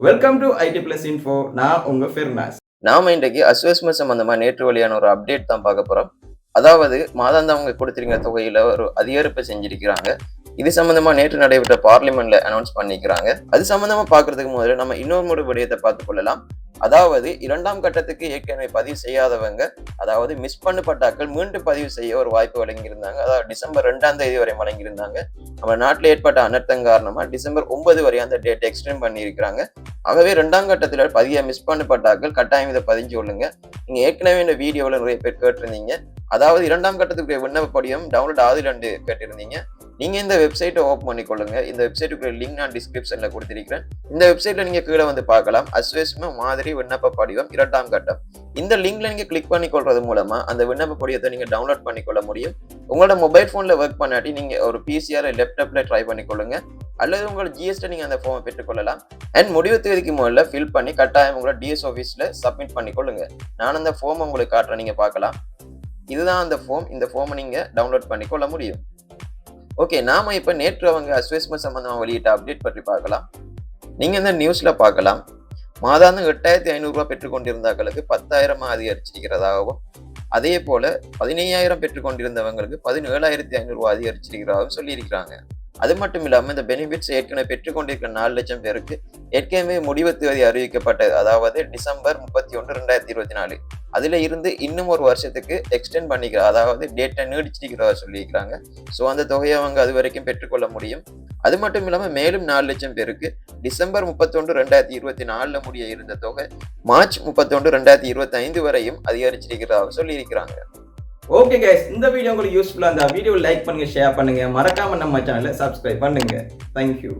Welcome to IT plus info நான் உங்க ஃபிர்னாஸ் நாம இன்றைக்கு அஸ்வஸ்ம சம்பந்தமா நேற்று வழியான ஒரு அப்டேட் தான் பார்க்க போறோம். அதாவது மாதாந்தம் அவங்க கொடுத்திருக்கிற தொகையில ஒரு அதிகரிப்பு செஞ்சிருக்கிறாங்க. இது சம்பந்தமா நேற்று நடைபெற்ற பார்லிமெண்ட்ல அனௌன்ஸ் பண்ணிக்கிறாங்க. அது சம்பந்தமா பாக்குறதுக்கு முதல்ல நம்ம இன்னொரு முறை விடயத்தை பார்த்து கொள்ளலாம். அதாவது இரண்டாம் கட்டத்துக்கு ஏற்கனவே பதிவு செய்யாதவங்க அதாவது மிஸ் பண்ணப்பட்டாக்கள் மீண்டும் பதிவு செய்ய ஒரு வாய்ப்பு வழங்கியிருந்தாங்க. அதாவது டிசம்பர் ரெண்டாம் தேதி வரை வழங்கியிருந்தாங்க. நம்ம நாட்டில் ஏற்பட்ட அனர்த்தம் காரணமா டிசம்பர் ஒன்பது வரை அந்த டேட் எக்ஸ்டெண்ட் பண்ணியிருக்கிறாங்க. ஆகவே ரெண்டாம் கட்டத்தில் பதிய மிஸ் பண்ணப்பட்டார்கள் கட்டாயம் இதை பதிஞ்சு கொள்ளுங்க. நீங்க ஏற்கனவே இந்த வீடியோவில் நிறைய பேர் கேட்டிருந்தீங்க. அதாவது இரண்டாம் கட்டத்துக்குரிய விண்ணப்ப படிவம் டவுன்லோட் ரெண்டு கேட்டிருந்தீங்க. நீங்க இந்த வெப்சைட்டை ஓப்பன் பண்ணிக்கொள்ளுங்க. இந்த வெப்சைட்டுக்குரிய லிங்க் நான் டிஸ்கிரிப்ஷன்ல கொடுத்திருக்கிறேன். இந்த வெப்சைட்ல நீங்க கீழே வந்து பார்க்கலாம். அஸ்வேஸ்ம மாதிரி விண்ணப்ப படிவம் இரண்டாம் கட்டம். இந்த லிங்க்ல நீங்க கிளிக் பண்ணிக்கொள்றது மூலமா அந்த விண்ணப்ப படிவத்தை நீங்க டவுன்லோட் பண்ணிக்கொள்ள முடியும். உங்களோட மொபைல் போன்ல ஒர்க் பண்ணாட்டி நீங்க ஒரு பிசிஆர் லேப்டாப்ல ட்ரை பண்ணிக்கொள்ளுங்க. அல்லது உங்களோட ஜிஎஸ்டி நீங்கள் அந்த ஃபார்மை பெற்றுக்கொள்ளலாம். அண்ட் முடிவு தேதிக்கு முதல்ல ஃபில் பண்ணி கட்டாயம் உங்களோட டிஎஸ் ஆஃபீஸில் சப்மிட் பண்ணிக்கொள்ளுங்க. நான் அந்த ஃபார்மை உங்களுக்கு காட்டுறேன் நீங்கள் பார்க்கலாம். இதுதான் அந்த ஃபார்ம் இந்த ஃபார்மை நீங்கள் டவுன்லோட் பண்ணிக்கொள்ள முடியும். ஓகே நாம இப்போ நேற்று அவங்க அஸ்வேஸ்மெண்ட் சம்பந்தமாக வெளியிட்ட அப்டேட் பற்றி பார்க்கலாம். நீங்கள் இந்த நியூஸில் பார்க்கலாம். மாதாந்தம் எட்டாயிரத்தி ஐநூறுரூவா பெற்றுக்கொண்டிருந்தாக்களுக்கு பத்தாயிரமாக அதிகரிச்சிருக்கிறதாகவும் அதே போல் பதினையாயிரம் பெற்றுக்கொண்டிருந்தவங்களுக்கு பதினேழாயிரத்தி ஐநூறுரூவா அதிகரிச்சிருக்கிறதாகவும் சொல்லியிருக்கிறாங்க. அது மட்டும் இல்லாமல் இந்த பெனிஃபிட்ஸ் ஏற்கனவே பெற்றுக்கொண்டிருக்கிற நாலு லட்சம் பேருக்கு ஏற்கனவே முடிவு தேதி அறிவிக்கப்பட்டது. அதாவது டிசம்பர் முப்பத்தி ஒன்று ரெண்டாயிரத்தி இருபத்தி நாலு. அதுல இருந்து இன்னும் ஒரு வருஷத்துக்கு எக்ஸ்டெண்ட் பண்ணிக்கிற அதாவது டேட்டை நீடிச்சிருக்கிறதா சொல்லியிருக்கிறாங்க. ஸோ அந்த தொகையை அவங்க அது வரைக்கும் பெற்றுக்கொள்ள முடியும். அது மட்டும் இல்லாம மேலும் நாலு லட்சம் பேருக்கு டிசம்பர் முப்பத்தொன்று ரெண்டாயிரத்தி இருபத்தி நாலுல முடிய இருந்த தொகை மார்ச் முப்பத்தொன்று ரெண்டாயிரத்தி இருபத்தி ஐந்து வரையும் அதிகரிச்சிருக்கிறதாக சொல்லியிருக்கிறாங்க. ஓகே கைஸ் இந்த வீடியோ உங்களுக்கு யூஸ்ஃபுல்லாக இருந்தால் வீடியோ லைக் பண்ணுங்கள் ஷேர் பண்ணுங்கள் மறக்காமல் நம்ம சேனலை சப்ஸ்கிரைப் பண்ணுங்கள் தேங்க்யூ